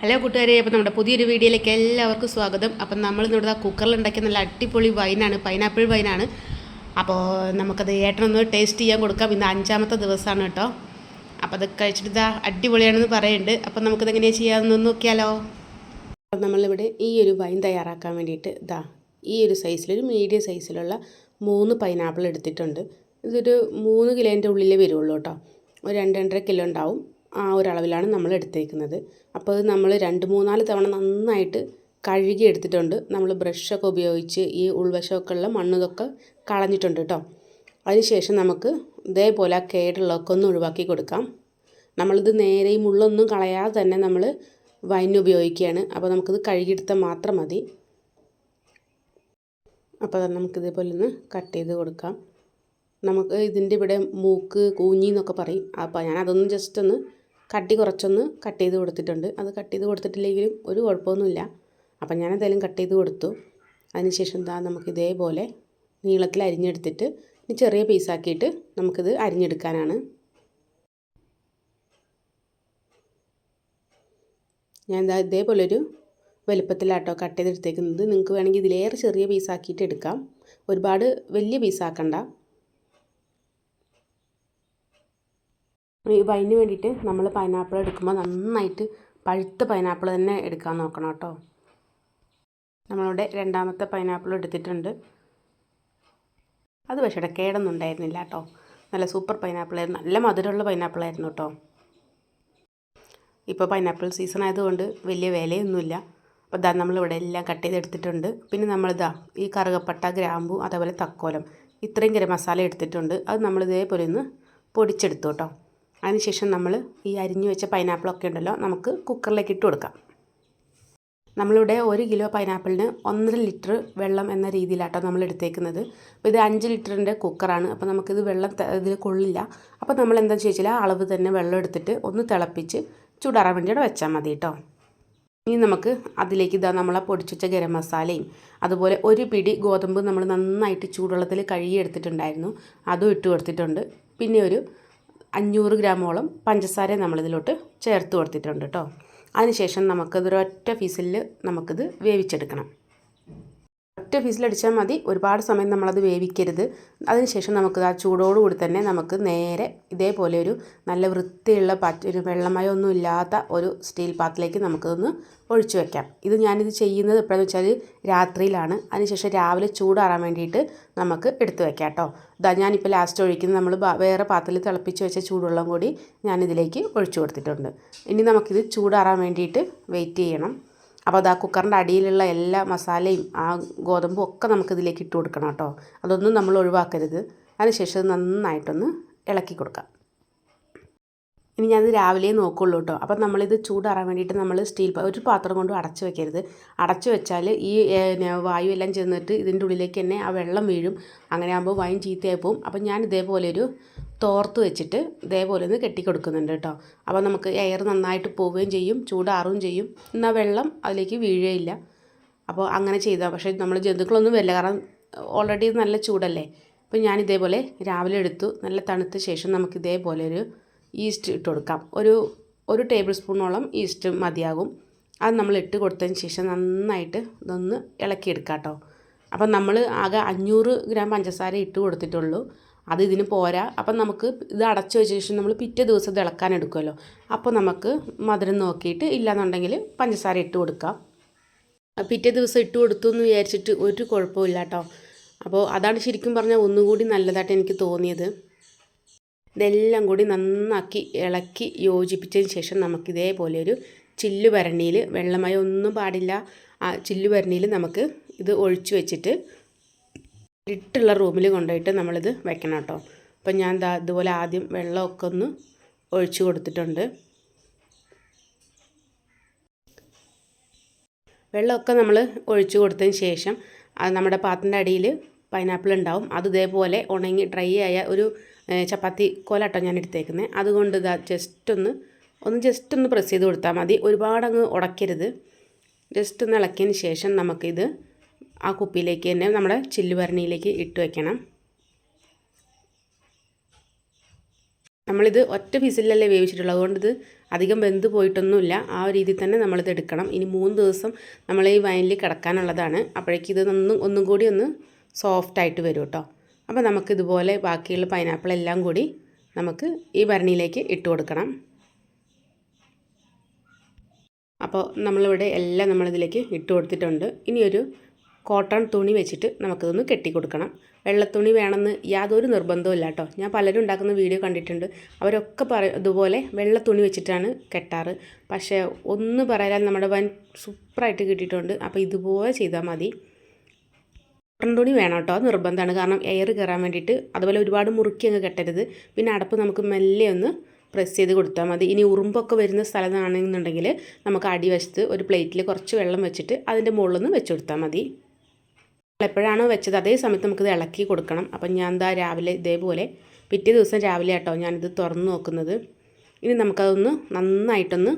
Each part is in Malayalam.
ഹലോ കൂട്ടുകാരെ അപ്പോൾ നമ്മുടെ പുതിയൊരു വീഡിയോയിലേക്ക് എല്ലാവർക്കും സ്വാഗതം. അപ്പം നമ്മൾ ഇവിടെ കുക്കറിൽ ഉണ്ടാക്കിയ നല്ല അടിപൊളി വൈനാണ് പൈനാപ്പിൾ വൈനാണ് അപ്പോൾ നമുക്കത് ഏട്ടനൊന്ന് ടേസ്റ്റ് ചെയ്യാൻ കൊടുക്കാം. ഇന്ന് അഞ്ചാമത്തെ ദിവസമാണ് കേട്ടോ. അപ്പോൾ അത് കഴിച്ചിട്ട് ഇതാ അടിപൊളിയാണെന്ന് പറയുന്നുണ്ട്. അപ്പം നമുക്കത് എങ്ങനെയാണ് ചെയ്യാമെന്ന് നോക്കിയാലോ? അപ്പം നമ്മളിവിടെ ഈ ഒരു വൈൻ തയ്യാറാക്കാൻ വേണ്ടിയിട്ട് ഇതാ ഈ ഒരു സൈസിലൊരു മീഡിയം സൈസിലുള്ള മൂന്ന് പൈനാപ്പിൾ എടുത്തിട്ടുണ്ട്. ഇതൊരു മൂന്ന് കിലോന്റെ ഉള്ളിലേ വരുള്ളൂ കേട്ടോ. ഒരു രണ്ട് രണ്ടര കിലോ ഉണ്ടാവും. ആ ഒരളവിലാണ് നമ്മൾ എടുത്തേക്കുന്നത്. അപ്പോൾ അത് നമ്മൾ രണ്ട് മൂന്നാൽ തവണ നന്നായിട്ട് കഴുകി എടുത്തിട്ടുണ്ട്. നമ്മൾ ബ്രഷൊക്കെ ഉപയോഗിച്ച് ഈ ഉൾവശമൊക്കെ ഉള്ള മണ്ണതൊക്കെ കളഞ്ഞിട്ടുണ്ട് കേട്ടോ. അതിനുശേഷം നമുക്ക് ഇതേപോലെ ആ കേടുള്ളതൊക്കെ ഒന്ന് ഒഴിവാക്കി കൊടുക്കാം. നമ്മളിത് നേരെ ഈ മുള്ളൊന്നും കളയാതെ തന്നെ നമ്മൾ വൈൻ ഉപയോഗിക്കുകയാണ്. അപ്പോൾ നമുക്കിത് കഴുകിയെടുത്താൽ മാത്രം മതി. അപ്പോൾ നമുക്കിതേപോലെ ഒന്ന് കട്ട് ചെയ്ത് കൊടുക്കാം. നമുക്ക് ഇതിന്റെ ഇവിടെ മൂക്ക് കൂഞ്ഞി എന്നൊക്കെ പറയും. അപ്പോൾ ഞാൻ അതൊന്ന് ജസ്റ്റ് ഒന്ന് കട്ടി കുറച്ചൊന്ന് കട്ട് ചെയ്ത് കൊടുത്തിട്ടുണ്ട്. അത് കട്ട് ചെയ്ത് കൊടുത്തിട്ടില്ലെങ്കിലും ഒരു കുഴപ്പമൊന്നുമില്ല. അപ്പം ഞാൻ എന്തായാലും കട്ട് ചെയ്ത് കൊടുത്തു. അതിനുശേഷം എന്താ നമുക്ക് ഇതേപോലെ നീളത്തിൽ അരിഞ്ഞെടുത്തിട്ട് ഇനി ചെറിയ പീസാക്കിയിട്ട് നമുക്കിത് അരിഞ്ഞെടുക്കാനാണ്. ഞാൻ എന്താ ഇതേപോലൊരു വലുപ്പത്തിലാട്ടോ കട്ട് ചെയ്തെടുത്തേക്കുന്നത്. നിങ്ങൾക്ക് വേണമെങ്കിൽ ഇതിലേറെ ചെറിയ പീസാക്കിയിട്ട് എടുക്കാം. ഒരുപാട് വലിയ പീസാക്കണ്ട വൈന് വേണ്ടിയിട്ട് നമ്മൾ പൈനാപ്പിൾ എടുക്കുമ്പോൾ നന്നായിട്ട് പഴുത്ത പൈനാപ്പിൾ തന്നെ എടുക്കാൻ നോക്കണം കേട്ടോ. നമ്മളിവിടെ രണ്ടാമത്തെ പൈനാപ്പിൾ എടുത്തിട്ടുണ്ട്. അത് പക്ഷേ കേടൊന്നും ഉണ്ടായിരുന്നില്ല കേട്ടോ. നല്ല സൂപ്പർ പൈനാപ്പിൾ ആയിരുന്നു. നല്ല മധുരമുള്ള പൈനാപ്പിൾ ആയിരുന്നു കേട്ടോ. ഇപ്പോൾ പൈനാപ്പിൾ സീസൺ ആയതുകൊണ്ട് വലിയ വിലയൊന്നുമില്ല. അപ്പോൾ ഇതാ നമ്മളിവിടെ എല്ലാം കട്ട് ചെയ്തെടുത്തിട്ടുണ്ട്. പിന്നെ നമ്മളിതാ ഈ കറുകപ്പട്ട ഗ്രാമ്പു അതേപോലെ തക്കോലം ഇത്രയും ഗരം മസാല എടുത്തിട്ടുണ്ട്. അത് നമ്മൾ ഇതേപോലെ ഒന്ന് പൊടിച്ചെടുത്തു കേട്ടോ. അതിനുശേഷം നമ്മൾ ഈ അരിഞ്ഞു വെച്ച പൈനാപ്പിളൊക്കെ ഉണ്ടല്ലോ നമുക്ക് കുക്കറിലേക്ക് ഇട്ട് കൊടുക്കാം. നമ്മളിവിടെ ഒരു കിലോ പൈനാപ്പിളിന് ഒന്നര ലിറ്റർ വെള്ളം എന്ന രീതിയിലാട്ടോ നമ്മൾ എടുത്തേക്കുന്നത്. അപ്പോൾ ഇത് അഞ്ച് ലിറ്ററിന്റെ കുക്കറാണ് അപ്പോൾ നമുക്കിത് വെള്ളം ഇതിൽ കൊള്ളില്ല. അപ്പോൾ നമ്മൾ എന്താ ചോദിച്ചാൽ ആ അളവ് തന്നെ വെള്ളം എടുത്തിട്ട് ഒന്ന് തിളപ്പിച്ച് ചൂടാറാൻ വേണ്ടിയിട്ട് വെച്ചാൽ മതി കേട്ടോ. ഇനി നമുക്ക് അതിലേക്ക് ഇതാ നമ്മളെ പൊടിച്ചു വെച്ച ഗരം മസാലയും അതുപോലെ ഒരു പിടി ഗോതമ്പ് നമ്മൾ നന്നായിട്ട് ചൂടുവെള്ളത്തിൽ കഴുകി എടുത്തിട്ടുണ്ടായിരുന്നു അതും ഇട്ട് കൊടുത്തിട്ടുണ്ട്. പിന്നെ ഒരു അഞ്ഞൂറ് ഗ്രാമോളം പഞ്ചസാര നമ്മളിതിലോട്ട് ചേർത്ത് കൊടുത്തിട്ടുണ്ട് കേട്ടോ. അതിനുശേഷം നമുക്കിതൊരൊറ്റ ഫീസിൽ നമുക്കിത് വേവിച്ചെടുക്കണം. ഒറ്റ ഫീസിലടിച്ചാൽ മതി. ഒരുപാട് സമയം നമ്മളത് വേവിക്കരുത്. അതിനുശേഷം നമുക്ക് ആ ചൂടോടുകൂടി തന്നെ നമുക്ക് നേരെ ഇതേപോലെ ഒരു നല്ല വൃത്തിയുള്ള പാറ്റ് ഒരു വെള്ളമയമൊന്നും ഇല്ലാത്ത ഒരു സ്റ്റീൽ പാത്രത്തിലേക്ക് നമുക്കതൊന്ന് ഒഴിച്ചു വെക്കാം. ഇത് ഞാനിത് ചെയ്യുന്നത് എപ്പോഴാണെന്ന് വെച്ചാൽ രാത്രിയിലാണ്. അതിനുശേഷം രാവിലെ ചൂടാറാൻ വേണ്ടിയിട്ട് നമുക്ക് എടുത്തു വെക്കാം കേട്ടോ. ഇതാ ഞാനിപ്പോൾ ലാസ്റ്റ് ഒഴിക്കുന്നത് നമ്മൾ വേറെ പാത്രത്തിൽ തിളപ്പിച്ച് വെച്ച ചൂടുവെള്ളം കൂടി ഞാനിതിലേക്ക് ഒഴിച്ചു കൊടുത്തിട്ടുണ്ട്. ഇനി നമുക്കിത് ചൂടാറാൻ വേണ്ടിയിട്ട് വെയിറ്റ് ചെയ്യണം. അപ്പോൾ അത് ആ കുക്കറിന്റെ അടിയിലുള്ള എല്ലാ മസാലയും ആ ഗോതമ്പും ഒക്കെ നമുക്ക് ഇതിലേക്ക് ഇട്ട് കൊടുക്കണം കേട്ടോ. അതൊന്നും നമ്മൾ ഒഴിവാക്കരുത്. അതിനുശേഷം നന്നായിട്ടൊന്ന് ഇളക്കി കൊടുക്കാം. ഇനി ഞാനത് രാവിലെ നോക്കുള്ളൂ കേട്ടോ അപ്പം നമ്മളിത് ചൂടാറാൻ വേണ്ടിയിട്ട് നമ്മൾ സ്റ്റീൽ ഒരു പാത്രം കൊണ്ട് അടച്ചു വെക്കരുത്. അടച്ചു വെച്ചാൽ ഈ വായു എല്ലാം ചെന്നിട്ട് ഇതിന്റെ ഉള്ളിലേക്ക് തന്നെ ആ വെള്ളം വീഴും. അങ്ങനെ ആകുമ്പോൾ വൈൻ ചീത്തയായി പോവും. അപ്പം ഞാൻ ഇതേപോലെ ഒരു തോർത്ത് വെച്ചിട്ട് ഇതേപോലെ ഒന്ന് കെട്ടിക്കൊടുക്കുന്നുണ്ട് കേട്ടോ അപ്പോൾ നമുക്ക് എയർ നന്നായിട്ട് പോവുകയും ചെയ്യും ചൂടാറുകയും ചെയ്യും. എന്നാൽ വെള്ളം അതിലേക്ക് വീഴുകയില്ല. അപ്പോൾ അങ്ങനെ ചെയ്താൽ പക്ഷേ നമ്മൾ ജന്തുക്കളൊന്നും വരില്ല. കാരണം ഓൾറെഡി നല്ല ചൂടല്ലേ? അപ്പോൾ ഞാൻ ഇതേപോലെ രാവിലെ എടുത്തു. നല്ല തണുത്ത ശേഷം നമുക്ക് ഇതേപോലെ ഒരു ഈസ്റ്റ് ഇട്ട് കൊടുക്കാം. ഒരു ഒരു ടേബിൾ സ്പൂണോളം ഈസ്റ്റ് മതിയാകും. അത് നമ്മൾ ഇട്ട് കൊടുത്തതിന് ശേഷം നന്നായിട്ട് ഇതൊന്ന് ഇളക്കിയെടുക്കാം കേട്ടോ അപ്പം നമ്മൾ ആകെ അഞ്ഞൂറ് ഗ്രാം പഞ്ചസാര ഇട്ട് കൊടുത്തിട്ടുള്ളൂ. അത് ഇതിന് പോരാ. അപ്പം നമുക്ക് ഇത് അടച്ചു വെച്ച ശേഷം നമ്മൾ പിറ്റേ ദിവസം ഇത് ഇളക്കാൻ എടുക്കുമല്ലോ. അപ്പോൾ നമുക്ക് മധുരം നോക്കിയിട്ട് ഇല്ലാന്നുണ്ടെങ്കിൽ പഞ്ചസാര ഇട്ട് കൊടുക്കാം. പിറ്റേ ദിവസം ഇട്ട് കൊടുത്തു എന്ന് വിചാരിച്ചിട്ട് ഒരു കുഴപ്പമില്ല കേട്ടോ അപ്പോൾ അതാണ് ശരിക്കും പറഞ്ഞാൽ ഒന്നുകൂടി നല്ലതായിട്ട് എനിക്ക് തോന്നിയത്. ഇതെല്ലാം കൂടി നന്നാക്കി ഇളക്കി യോജിപ്പിച്ചതിന് ശേഷം നമുക്ക് ഇതേപോലെ ഒരു ചില്ലു ഭരണിയിൽ വെള്ളമയം ഒന്നും പാടില്ല. ആ ചില്ലു ഭരണിയിൽ നമുക്ക് ഇത് ഒഴിച്ചു വെച്ചിട്ട് ഇരുട്ടുള്ള റൂമിൽ കൊണ്ടുപോയിട്ട് നമ്മളിത് വെക്കണം കേട്ടോ. അപ്പം ഞാൻ ദാ ഇതുപോലെ ആദ്യം വെള്ളമൊക്കെ ഒന്ന് ഒഴിച്ചു കൊടുത്തിട്ടുണ്ട്. വെള്ളമൊക്കെ നമ്മൾ ഒഴിച്ചു കൊടുത്തതിന് ശേഷം നമ്മുടെ പാത്രത്തിന്റെ അടിയിൽ പൈനാപ്പിൾ ഉണ്ടാവും. അത് ഇതേപോലെ ഉണങ്ങി ഡ്രൈ ആയ ഒരു ചപ്പാത്തി കോലാട്ടോ ഞാൻ എടുത്തേക്കുന്നത് അതുകൊണ്ട് ഇതാ ജസ്റ്റ് ഒന്ന് ഒന്ന് ജസ്റ്റ് ഒന്ന് പ്രസ് ചെയ്ത് കൊടുത്താൽ മതി. ഒരുപാടങ്ങ് ഉടക്കരുത്. ജസ്റ്റ് ഒന്ന് ഇളക്കിയതിന് ശേഷം നമുക്കിത് ആ കുപ്പിയിലേക്ക് തന്നെ നമ്മുടെ ചില്ലുഭരണിയിലേക്ക് ഇട്ട് വയ്ക്കണം നമ്മളിത് ഒറ്റ ഫീസിലല്ലേ വേവിച്ചിട്ടുള്ളത് അതുകൊണ്ട് ഇത് അധികം വെന്ത് പോയിട്ടൊന്നുമില്ല. ആ രീതിയിൽ തന്നെ നമ്മളിത് എടുക്കണം. ഇനി മൂന്ന് ദിവസം നമ്മൾ ഈ വയനിൽ കിടക്കാനുള്ളതാണ്. അപ്പോഴേക്കും ഇത് ഒന്നും കൂടി ഒന്ന് സോഫ്റ്റ് ആയിട്ട് വരും കേട്ടോ അപ്പോൾ നമുക്കിതുപോലെ ബാക്കിയുള്ള പൈനാപ്പിൾ എല്ലാം കൂടി നമുക്ക് ഈ ഭരണിയിലേക്ക് ഇട്ട് കൊടുക്കണം. അപ്പോൾ നമ്മളിവിടെ എല്ലാം നമ്മളിതിലേക്ക് ഇട്ട് കൊടുത്തിട്ടുണ്ട്. ഇനിയൊരു കോട്ടൺ തുണി വെച്ചിട്ട് നമുക്കിതൊന്ന് കെട്ടി കൊടുക്കണം. വെള്ളത്തുണി വേണമെന്ന് യാതൊരു നിർബന്ധവും ഇല്ല കേട്ടോ. ഞാൻ പലരും ഉണ്ടാക്കുന്ന വീഡിയോ കണ്ടിട്ടുണ്ട്. അവരൊക്കെ പറ ഇതുപോലെ വെള്ളത്തുണി തുണി വെച്ചിട്ടാണ് കെട്ടാറ്. പക്ഷേ ഒന്ന് പറയാൻ നമ്മുടെ വൻ സൂപ്പറായിട്ട് കിട്ടിയിട്ടുണ്ട്. അപ്പോൾ ഇതുപോലെ ചെയ്താൽ മതി. കോട്ടൺ തുണി വേണം കേട്ടോ നിർബന്ധമാണ്. കാരണം എയർ കയറാൻ വേണ്ടിയിട്ട് അതുപോലെ ഒരുപാട് മുറുക്കി അങ്ങ് കെട്ടരുത്. പിന്നെ അടപ്പ് നമുക്ക് മെല്ലെ ഒന്ന് പ്രസ് ചെയ്ത് കൊടുത്താൽ മതി. ഇനി ഉറുമ്പൊക്കെ വരുന്ന സ്ഥലമാണെന്നുണ്ടെങ്കിൽ നമുക്ക് അടിവശത്ത് ഒരു പ്ലേറ്റിൽ കുറച്ച് വെള്ളം വെച്ചിട്ട് അതിന്റെ മുകളിൽ നിന്ന് വെച്ച് കൊടുത്താൽ മതി. എപ്പോഴാണോ വെച്ചത് അതേ സമയത്ത് നമുക്കിത് ഇളക്കി കൊടുക്കണം. അപ്പം ഞാൻ എന്താ രാവിലെ ഇതേപോലെ പിറ്റേ ദിവസം രാവിലെ കേട്ടോ ഞാനിത് തുറന്ന് നോക്കുന്നത്. ഇനി നമുക്കതൊന്ന് നന്നായിട്ടൊന്ന്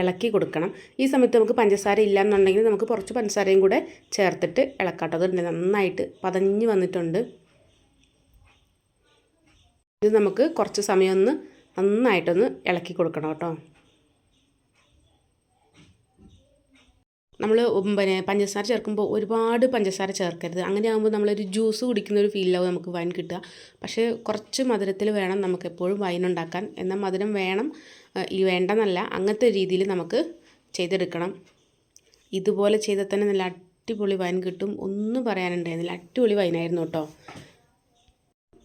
ഇളക്കി കൊടുക്കണം. ഈ സമയത്ത് നമുക്ക് പഞ്ചസാര ഇല്ല എന്നുണ്ടെങ്കിൽ നമുക്ക് കുറച്ച് പഞ്ചസാരയും കൂടെ ചേർത്തിട്ട് ഇളക്കാട്ടോ. അതുണ്ട് നന്നായിട്ട് പതഞ്ഞ് വന്നിട്ടുണ്ട്. ഇത് നമുക്ക് കുറച്ച് സമയം ഒന്ന് നന്നായിട്ടൊന്ന് ഇളക്കി കൊടുക്കണം കേട്ടോ. നമ്മൾ പിന്നെ പഞ്ചസാര ചേർക്കുമ്പോൾ ഒരുപാട് പഞ്ചസാര ചേർക്കരുത്. അങ്ങനെ ആകുമ്പോൾ നമ്മളൊരു ജ്യൂസ് കുടിക്കുന്ന ഒരു ഫീലാവും നമുക്ക് വൈൻ കിട്ടുക. പക്ഷേ കുറച്ച് മധുരത്തിൽ വേണം നമുക്ക് എപ്പോഴും വൈൻ ഉണ്ടാക്കാൻ. എന്നാൽ മധുരം വേണം ഈ വേണ്ടെന്നല്ല അങ്ങനത്തെ രീതിയിൽ നമുക്ക് ചെയ്തെടുക്കണം. ഇതുപോലെ ചെയ്താൽ തന്നെ നല്ല അടിപൊളി വൈൻ കിട്ടും. ഒന്നും പറയാനുണ്ടായിരുന്നില്ല. അടിപൊളി വൈനായിരുന്നു കേട്ടോ.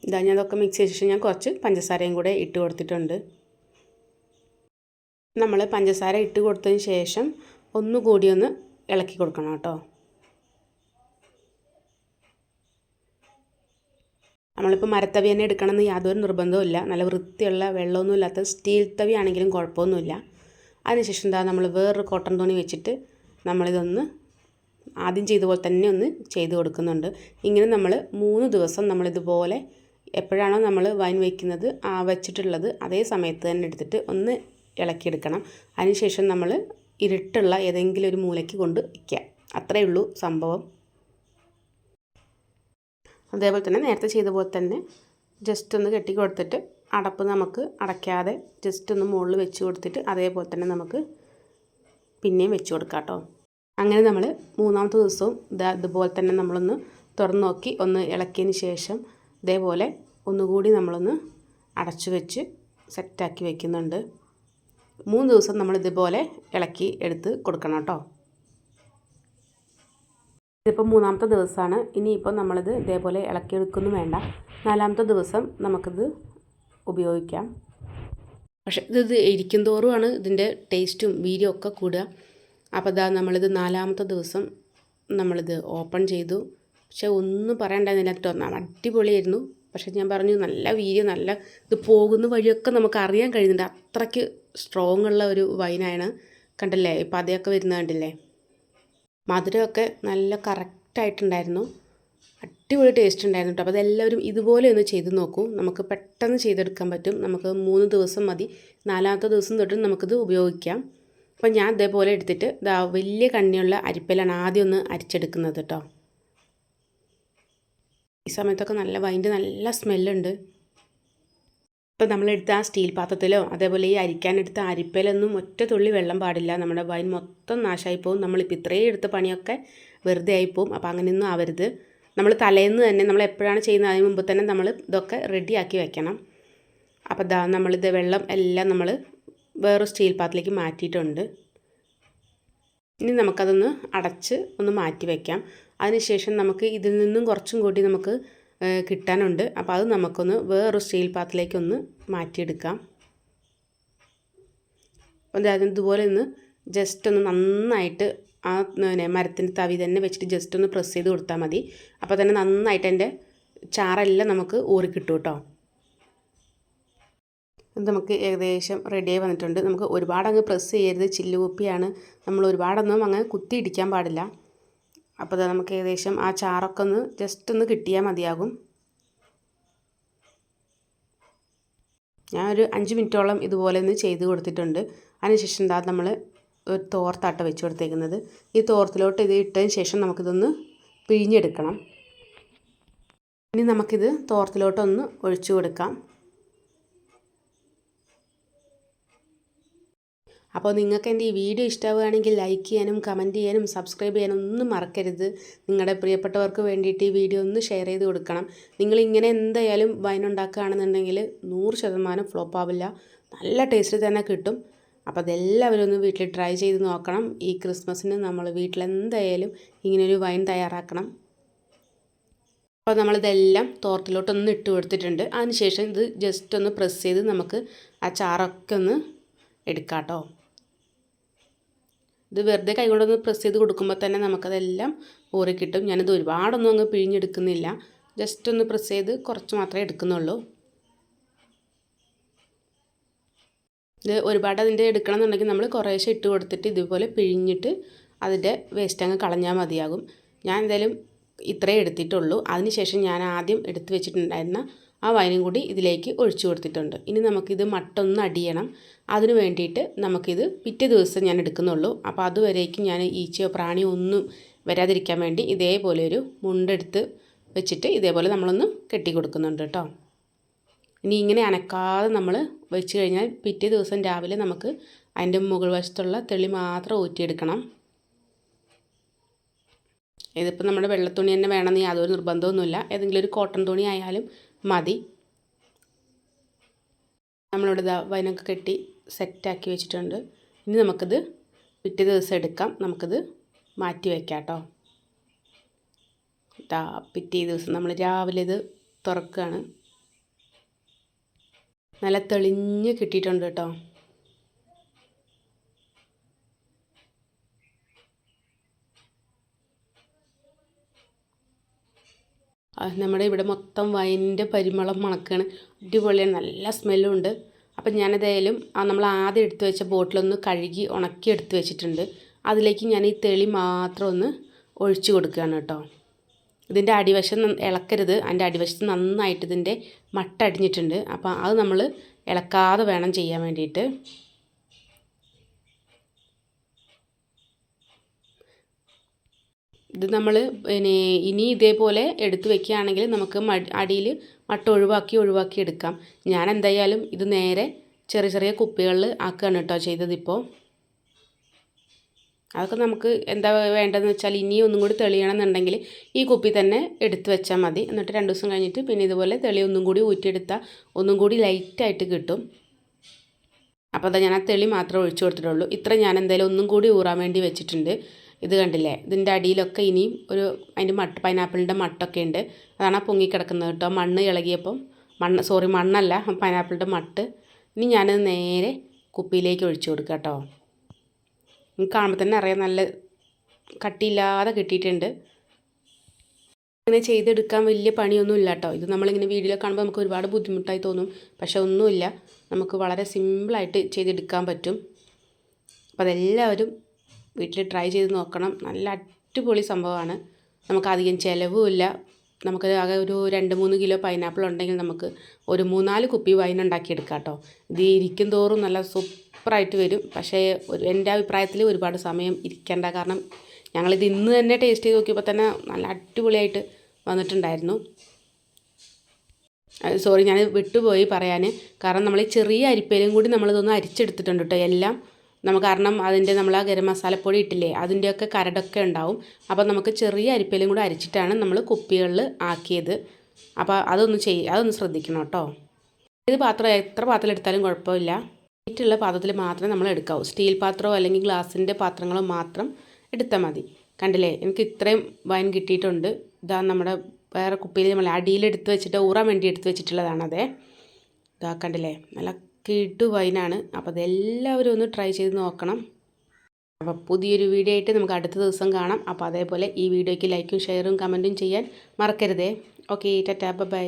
ഇതാ ഞാൻ അതൊക്കെ മിക്സ് ചെയ്ത ശേഷം ഞാൻ കുറച്ച് പഞ്ചസാരയും കൂടെ ഇട്ട് കൊടുത്തിട്ടുണ്ട്. നമ്മൾ പഞ്ചസാര ഇട്ട് കൊടുത്തതിന് ശേഷം ഒന്നുകൂടി ഒന്ന് ഇളക്കി കൊടുക്കണം കേട്ടോ. നമ്മളിപ്പോൾ മരത്തവി തന്നെ എടുക്കണമെന്ന് യാതൊരു നിർബന്ധവും ഇല്ല. നല്ല വൃത്തിയുള്ള വെള്ളമൊന്നും ഇല്ലാത്ത സ്റ്റീൽ തവി ആണെങ്കിലും കുഴപ്പമൊന്നുമില്ല. അതിനുശേഷം എന്താ നമ്മൾ വേറൊരു കോട്ടൺ തുണി വെച്ചിട്ട് നമ്മളിതൊന്ന് ആദ്യം ചെയ്ത പോലെ തന്നെ ഒന്ന് ചെയ്ത് കൊടുക്കുന്നുണ്ട്. ഇങ്ങനെ നമ്മൾ മൂന്ന് ദിവസം നമ്മളിതുപോലെ എപ്പോഴാണോ നമ്മൾ വൈൻ വയ്ക്കുന്നത് വെച്ചിട്ടുള്ളത് അതേ സമയത്ത് തന്നെ എടുത്തിട്ട് ഒന്ന് ഇളക്കിയെടുക്കണം. അതിനുശേഷം നമ്മൾ ഇരുട്ടുള്ള ഏതെങ്കിലും ഒരു മൂലയ്ക്ക് കൊണ്ട് വയ്ക്കുക. അത്രയേ ഉള്ളൂ സംഭവം. അതേപോലെ തന്നെ നേരത്തെ ചെയ്ത പോലെ തന്നെ ജസ്റ്റ് ഒന്ന് കെട്ടി കൊടുത്തിട്ട് അടപ്പ് നമുക്ക് അടയ്ക്കാതെ ജസ്റ്റ് ഒന്ന് മുകളിൽ വെച്ച് കൊടുത്തിട്ട് അതേപോലെ തന്നെ നമുക്ക് പിന്നെയും വെച്ച് കൊടുക്കാം കേട്ടോ. അങ്ങനെ നമ്മൾ മൂന്നാമത്തെ ദിവസവും ഇതാ ഇതുപോലെ തന്നെ നമ്മളൊന്ന് തുറന്നു നോക്കി ഒന്ന് ഇളക്കിയതിന് ശേഷം ഇതേപോലെ ഒന്നുകൂടി നമ്മളൊന്ന് അടച്ചു വെച്ച് സെറ്റാക്കി വെക്കുന്നുണ്ട്. മൂന്ന് ദിവസം നമ്മൾ ഇതുപോലെ ഇളക്കി എടുത്ത് കൊടുക്കണം കേട്ടോ. ഇതിപ്പോൾ മൂന്നാമത്തെ ദിവസമാണ്. ഇനിയിപ്പോൾ നമ്മളിത് ഇതേപോലെ ഇളക്കിയെടുക്കൊന്നും വേണ്ട. നാലാമത്തെ ദിവസം നമുക്കിത് ഉപയോഗിക്കാം. പക്ഷേ ഇത് ഇരിക്കും തോറുമാണ് ഇതിന്റെ ടേസ്റ്റും വീര്യം ഒക്കെ കൂടുക. അപ്പോൾ ഇതാ നമ്മളിത് നാലാമത്തെ ദിവസം നമ്മളിത് ഓപ്പൺ ചെയ്തു. പക്ഷേ ഒന്നും പറയണ്ടായിരുന്നില്ല. കേട്ടോ അടിപൊളിയായിരുന്നു. പക്ഷേ ഞാൻ പറഞ്ഞു നല്ല വീര്യം നല്ല ഇത് പോകുന്ന വഴിയൊക്കെ നമുക്ക് അറിയാൻ കഴിയുന്നുണ്ട്. അത്രയ്ക്ക് സ്ട്രോങ് ഉള്ള ഒരു വൈനാണ്. കണ്ടല്ലേ? ഇപ്പം അതേയൊക്കെ വരുന്നത് കണ്ടില്ലേ? മധുരമൊക്കെ നല്ല കറക്റ്റായിട്ടുണ്ടായിരുന്നു അടിപൊളി ടേസ്റ്റ് ഉണ്ടായിരുന്നു കേട്ടോ. അപ്പോൾ അതെല്ലാവരും ഇതുപോലെ ഒന്ന് ചെയ്ത് നോക്കൂ. നമുക്ക് പെട്ടെന്ന് ചെയ്തെടുക്കാൻ പറ്റും. നമുക്ക് മൂന്ന് ദിവസം മതി. നാലാമത്തെ ദിവസം തൊട്ട് നമുക്കിത് ഉപയോഗിക്കാം. അപ്പോൾ ഞാൻ ഇതേപോലെ എടുത്തിട്ട് ഇതാ വലിയ കണ്ണിയുള്ള അരിപ്പയിലാണ് ആദ്യം ഒന്ന് അരിച്ചെടുക്കുന്നത് കേട്ടോ. ഈ സമയത്തൊക്കെ നല്ല വൈന്റെ നല്ല സ്മെല്ലുണ്ട്. ഇപ്പോൾ നമ്മളെടുത്ത ആ സ്റ്റീൽ പാത്രത്തിലോ അതേപോലെ ഈ അരിക്കാനെടുത്ത അരിപ്പയിലൊന്നും ഒറ്റ തുള്ളി വെള്ളം പാടില്ല. നമ്മുടെ വൈൻ മൊത്തം നാശമായി പോകും നമ്മളിപ്പോൾ ഇത്രയും എടുത്ത പണിയൊക്കെ വെറുതെ ആയിപ്പോവും അപ്പോൾ അങ്ങനെയൊന്നും ആവരുത്. നമ്മൾ തലേന്ന് തന്നെ നമ്മൾ എപ്പോഴാണ് ചെയ്യുന്നത്? അതിന് മുമ്പ് തന്നെ നമ്മൾ ഇതൊക്കെ റെഡിയാക്കി വെക്കണം. അപ്പോൾ ദാ നമ്മളിത് വെള്ളം എല്ലാം നമ്മൾ വേറൊരു സ്റ്റീൽ പാത്രത്തിലേക്ക് മാറ്റിയിട്ടുണ്ട്. ഇനി നമുക്കതൊന്ന് അടച്ച് ഒന്ന് മാറ്റി വയ്ക്കാം അതിനുശേഷം നമുക്ക് ഇതിൽ നിന്നും കുറച്ചും കൂടി നമുക്ക് കിട്ടാനുണ്ട്. അപ്പോൾ അത് നമുക്കൊന്ന് വേറൊരു സ്റ്റീൽ പാത്രത്തിലേക്കൊന്ന് മാറ്റിയെടുക്കാം. അതായത് ഇതുപോലെ ഒന്ന് ജസ്റ്റ് ഒന്ന് നന്നായിട്ട് ആ മരത്തിന്റെ തവി തന്നെ വെച്ചിട്ട് ജസ്റ്റ് ഒന്ന് പ്രസ് ചെയ്ത് കൊടുത്താൽ മതി. അപ്പോൾ തന്നെ നന്നായിട്ട് എന്റെ ചാറെല്ലാം നമുക്ക് ഊറി കിട്ടും ഇത് നമുക്ക് ഏകദേശം റെഡിയായി വന്നിട്ടുണ്ട്. നമുക്ക് ഒരുപാടങ്ങ് പ്രസ് ചെയ്യരുത്. ചില്ലുകുപ്പിയാണ്. നമ്മൾ ഒരുപാടൊന്നും അങ്ങ് കുത്തി ഇടിക്കാൻ പാടില്ല. അപ്പോൾ നമുക്ക് ഏകദേശം ആ ചാറൊക്കെ ഒന്ന് ജസ്റ്റ് ഒന്ന് കിട്ടിയാൽ മതിയാകും. ഞാൻ ഒരു അഞ്ച് മിനിറ്റോളം ഇതുപോലെ ഒന്ന് ചെയ്ത് കൊടുത്തിട്ടുണ്ട്. അതിനുശേഷം എന്താ നമ്മൾ ഒരു തോർത്താട്ട വെച്ച് കൊടുത്തേക്കുന്നത്. ഈ തോർത്തിലോട്ട് ഇത് ഇട്ടതിന് ശേഷം നമുക്കിതൊന്ന് പിഴിഞ്ഞെടുക്കണം. ഇനി നമുക്കിത് തോർത്തിലോട്ടൊന്ന് ഒഴിച്ചു കൊടുക്കാം. അപ്പോൾ നിങ്ങൾക്ക് എന്റെ ഈ വീഡിയോ ഇഷ്ടമാവുകയാണെങ്കിൽ ലൈക്ക് ചെയ്യാനും കമന്റ് ചെയ്യാനും സബ്സ്ക്രൈബ് ചെയ്യാനും ഒന്നും മറക്കരുത്. നിങ്ങളുടെ പ്രിയപ്പെട്ടവർക്ക് വേണ്ടിയിട്ട് ഈ വീഡിയോ ഒന്ന് ഷെയർ ചെയ്ത് കൊടുക്കണം. നിങ്ങൾ ഇങ്ങനെ എന്തായാലും വൈൻ ഉണ്ടാക്കുകയാണെന്നുണ്ടെങ്കിൽ നൂറ് ശതമാനം ഫ്ലോപ്പ് ആവില്ല. നല്ല ടേസ്റ്റ് തന്നെ കിട്ടും. അപ്പോൾ അതെല്ലാവരും ഒന്ന് വീട്ടിൽ ട്രൈ ചെയ്ത് നോക്കണം. ഈ ക്രിസ്മസിന് നമ്മൾ വീട്ടിലെന്തായാലും ഇങ്ങനൊരു വൈൻ തയ്യാറാക്കണം. അപ്പോൾ നമ്മളിതെല്ലാം തോർത്തിലോട്ടൊന്ന് ഇട്ട് കൊടുത്തിട്ടുണ്ട്. അതിനുശേഷം ഇത് ജസ്റ്റ് ഒന്ന് പ്രസ് ചെയ്ത് നമുക്ക് ആ ചാറൊക്കെ ഒന്ന് എടുക്കാം കേട്ടോ ഇത് വെറുതെ കൈകൊണ്ടൊന്ന് പ്രസ് ചെയ്ത് കൊടുക്കുമ്പോൾ തന്നെ നമുക്കതെല്ലാം ഊറി കിട്ടും ഞാനിത് ഒരുപാടൊന്നും അങ്ങ് പിഴിഞ്ഞെടുക്കുന്നില്ല. ജസ്റ്റ് ഒന്ന് പ്രസ് ചെയ്ത് കുറച്ച് മാത്രമേ എടുക്കുന്നുള്ളൂ. ഇത് ഒരുപാട് അതിന്റെ എടുക്കണം എന്നുണ്ടെങ്കിൽ നമ്മൾ കുറേശ്ശെ ഇട്ട് കൊടുത്തിട്ട് ഇതുപോലെ പിഴിഞ്ഞിട്ട് അതിന്റെ വേസ്റ്റ് അങ്ങ് കളഞ്ഞാൽ മതിയാകും. ഞാൻ എന്തായാലും ഇത്രയേ എടുത്തിട്ടുള്ളൂ. അതിനുശേഷം ഞാൻ ആദ്യം എടുത്തു വെച്ചിട്ടുണ്ടായിരുന്ന ആ വൈനും കൂടി ഇതിലേക്ക് ഒഴിച്ചു കൊടുത്തിട്ടുണ്ട്. ഇനി നമുക്കിത് മട്ടൊന്ന് അടിയണം. അതിന് വേണ്ടിയിട്ട് നമുക്കിത് പിറ്റേ ദിവസം ഞാൻ എടുക്കുന്നുള്ളൂ. അപ്പോൾ അതുവരേക്കും ഞാൻ ഈച്ചയോ പ്രാണിയോ ഒന്നും വരാതിരിക്കാൻ വേണ്ടി ഇതേപോലെ ഒരു മുണ്ടെടുത്ത് വെച്ചിട്ട് ഇതേപോലെ നമ്മളൊന്ന് കെട്ടി കൊടുക്കുന്നുണ്ട് കേട്ടോ. ഇനി ഇങ്ങനെ അനക്കാതെ നമ്മൾ വെച്ച് കഴിഞ്ഞാൽ പിറ്റേ ദിവസം രാവിലെ നമുക്ക് അതിന്റെ മുകൾ വശത്തുള്ള തെളി മാത്രം ഊറ്റിയെടുക്കണം. ഇതിപ്പോൾ നമ്മുടെ വെള്ളത്തുണി തന്നെ വേണമെന്ന് യാതൊരു നിർബന്ധമൊന്നുമില്ല ഏതെങ്കിലും ഒരു കോട്ടൺ തുണി ആയാലും മതി. നമ്മളിവിടെ ഇതാ വൈനൊക്കെ കെട്ടി സെറ്റാക്കി വെച്ചിട്ടുണ്ട്. ഇനി നമുക്കിത് പിറ്റേ ദിവസം എടുക്കാം. നമുക്കിത് മാറ്റി വയ്ക്കാം കേട്ടോ ഇതാ പിറ്റേ ദിവസം നമ്മൾ രാവിലെ ഇത് തുറക്കുകയാണ് നല്ല തെളിഞ്ഞ് കിട്ടിയിട്ടുണ്ട് കേട്ടോ. നമ്മുടെ ഇവിടെ മൊത്തം വൈനിന്റെ പരിമളം മണക്കാണ്. അടിപൊളിയാണ് നല്ല സ്മെല്ലും ഉണ്ട് അപ്പം ഞാനതായാലും നമ്മൾ ആദ്യം എടുത്തു വെച്ച ബോട്ടിലൊന്ന് കഴുകി ഉണക്കി എടുത്തു വെച്ചിട്ടുണ്ട്. അതിലേക്ക് ഞാൻ ഈ തെളി മാത്രം ഒന്ന് ഒഴിച്ചു കൊടുക്കുകയാണ് കേട്ടോ. ഇതിന്റെ അടിവശം ഇളക്കരുത്. അതിന്റെ അടിവശത്ത് നന്നായിട്ട് ഇതിന്റെ മട്ട അടിഞ്ഞിട്ടുണ്ട്. അപ്പോൾ അത് നമ്മൾ ഇളക്കാതെ വേണം ചെയ്യാൻ വേണ്ടിയിട്ട്. ഇത് നമ്മൾ പിന്നെ ഇനി ഇതേപോലെ എടുത്ത് വെക്കുകയാണെങ്കിൽ നമുക്ക് അടിയിൽ മട്ട ഒഴിവാക്കി ഒഴിവാക്കി എടുക്കാം. ഞാൻ എന്തായാലും ഇത് നേരെ ചെറിയ ചെറിയ കുപ്പികളിൽ ആക്കുകയാണ് കേട്ടോ ചെയ്തതിപ്പോൾ അതൊക്കെ നമുക്ക് എന്താ വേണ്ടതെന്ന് വെച്ചാൽ ഇനി ഒന്നും കൂടി തെളിയണമെന്നുണ്ടെങ്കിൽ ഈ കുപ്പി തന്നെ എടുത്തു വെച്ചാൽ മതി. എന്നിട്ട് രണ്ട് ദിവസം കഴിഞ്ഞിട്ട് പിന്നെ ഇതുപോലെ തെളി ഒന്നും കൂടി ഊറ്റിയെടുത്താൽ ഒന്നും കൂടി ലൈറ്റായിട്ട് കിട്ടും. അപ്പോൾ അതാ ഞാൻ ആ തെളി മാത്രമേ ഒഴിച്ചു കൊടുത്തിട്ടുള്ളൂ. ഇത്ര ഞാൻ എന്തായാലും ഒന്നും കൂടി ഊറാൻ വേണ്ടി വെച്ചിട്ടുണ്ട്. ഇത് കണ്ടില്ലേ? ഇതിന്റെ അടിയിലൊക്കെ ഇനിയും ഒരു അതിന്റെ മട്ട് പൈനാപ്പിളിന്റെ മട്ടൊക്കെ ഉണ്ട്. അതാണ് ആ പൊങ്ങിക്കിടക്കുന്നത് കേട്ടോ. മണ്ണ് ഇളകിയപ്പം മണ്ണ് സോറി മണ്ണല്ല പൈനാപ്പിളിന്റെ മട്ട്. ഇനി ഞാനത് നേരെ കുപ്പിയിലേക്ക് ഒഴിച്ചു കൊടുക്കുക കേട്ടോ. കാണുമ്പോൾ തന്നെ അറിയാം നല്ല കട്ടിയില്ലാതെ കിട്ടിയിട്ടുണ്ട്. ഇങ്ങനെ ചെയ്തെടുക്കാൻ വലിയ പണിയൊന്നും ഇല്ല കേട്ടോ. ഇത് നമ്മളിങ്ങനെ വീഡിയോ കാണുമ്പോൾ നമുക്ക് ഒരുപാട് ബുദ്ധിമുട്ടായി തോന്നും. പക്ഷെ ഒന്നുമില്ല. നമുക്ക് വളരെ സിമ്പിളായിട്ട് ചെയ്തെടുക്കാൻ പറ്റും. അപ്പോൾ അതെല്ലാവരും വീട്ടിൽ ട്രൈ ചെയ്ത് നോക്കണം. നല്ല അടിപൊളി സംഭവമാണ്. നമുക്കധികം ചിലവുമില്ല നമുക്ക് ആകെ ഒരു രണ്ട് മൂന്ന് കിലോ പൈനാപ്പിൾ ഉണ്ടെങ്കിൽ നമുക്ക് ഒരു മൂന്നാൽ കുപ്പി വൈൻ ഉണ്ടാക്കിയെടുക്കാം കേട്ടോ. ഇത് ഇരിക്കും തോറും നല്ല സൂപ്പറായിട്ട് വരും. പക്ഷേ ഒരു എന്റെ അഭിപ്രായത്തിൽ ഒരുപാട് സമയം ഇരിക്കേണ്ട കാരണം ഞങ്ങളിത് ഇന്ന് തന്നെ ടേസ്റ്റ് ചെയ്ത് നോക്കിയപ്പോൾ തന്നെ നല്ല അടിപൊളിയായിട്ട് വന്നിട്ടുണ്ടായിരുന്നു. സോറി ഞാൻ വിട്ടുപോയി പറയാൻ. കാരണം നമ്മൾ ചെറിയ അരിപ്പയിലും കൂടി നമ്മളിതൊന്ന് അരിച്ചെടുത്തിട്ടുണ്ട് കേട്ടോ എല്ലാം. നമുക്ക് കാരണം അതിന്റെ നമ്മൾ ആ ഗരം മസാലപ്പൊടി ഇട്ടില്ലേ അതിന്റെയൊക്കെ കരടൊക്കെ ഉണ്ടാവും. അപ്പോൾ നമുക്ക് ചെറിയ അരിപ്പയിലും കൂടെ അരിച്ചിട്ടാണ് നമ്മൾ കുപ്പികളിൽ ആക്കിയത്. അപ്പോൾ അതൊന്ന് ചെയ് അതൊന്ന് ശ്രദ്ധിക്കണം കേട്ടോ. ഏത് പാത്രം എത്ര പാത്രം എടുത്താലും കുഴപ്പമില്ല. വീട്ടിലുള്ള പാത്രത്തിൽ മാത്രമേ നമ്മൾ എടുക്കാവൂ. സ്റ്റീൽ പാത്രമോ അല്ലെങ്കിൽ ഗ്ലാസിന്റെ പാത്രങ്ങളോ മാത്രം എടുത്താൽ മതി. കണ്ടില്ലേ? എനിക്ക് ഇത്രയും വൈൻ കിട്ടിയിട്ടുണ്ട്. ഇതാ നമ്മുടെ വേറെ കുപ്പിയിൽ നമ്മൾ അടിയിലെടുത്ത് വെച്ചിട്ട് ഊറാൻ വേണ്ടി എടുത്ത് വെച്ചിട്ടുള്ളതാണതേ. ഇതാ കണ്ടില്ലേ? നല്ല കിടു വൈനാണ്. അപ്പോൾ അതെല്ലാവരും ഒന്ന് ട്രൈ ചെയ്ത് നോക്കണം. അപ്പോൾ പുതിയൊരു വീഡിയോ ആയിട്ട് നമുക്ക് അടുത്ത ദിവസം കാണാം. അപ്പോൾ അതേപോലെ ഈ വീഡിയോയ്ക്ക് ലൈക്കും ഷെയറും കമന്റും ചെയ്യാൻ മറക്കരുതേ. Okay tata bye.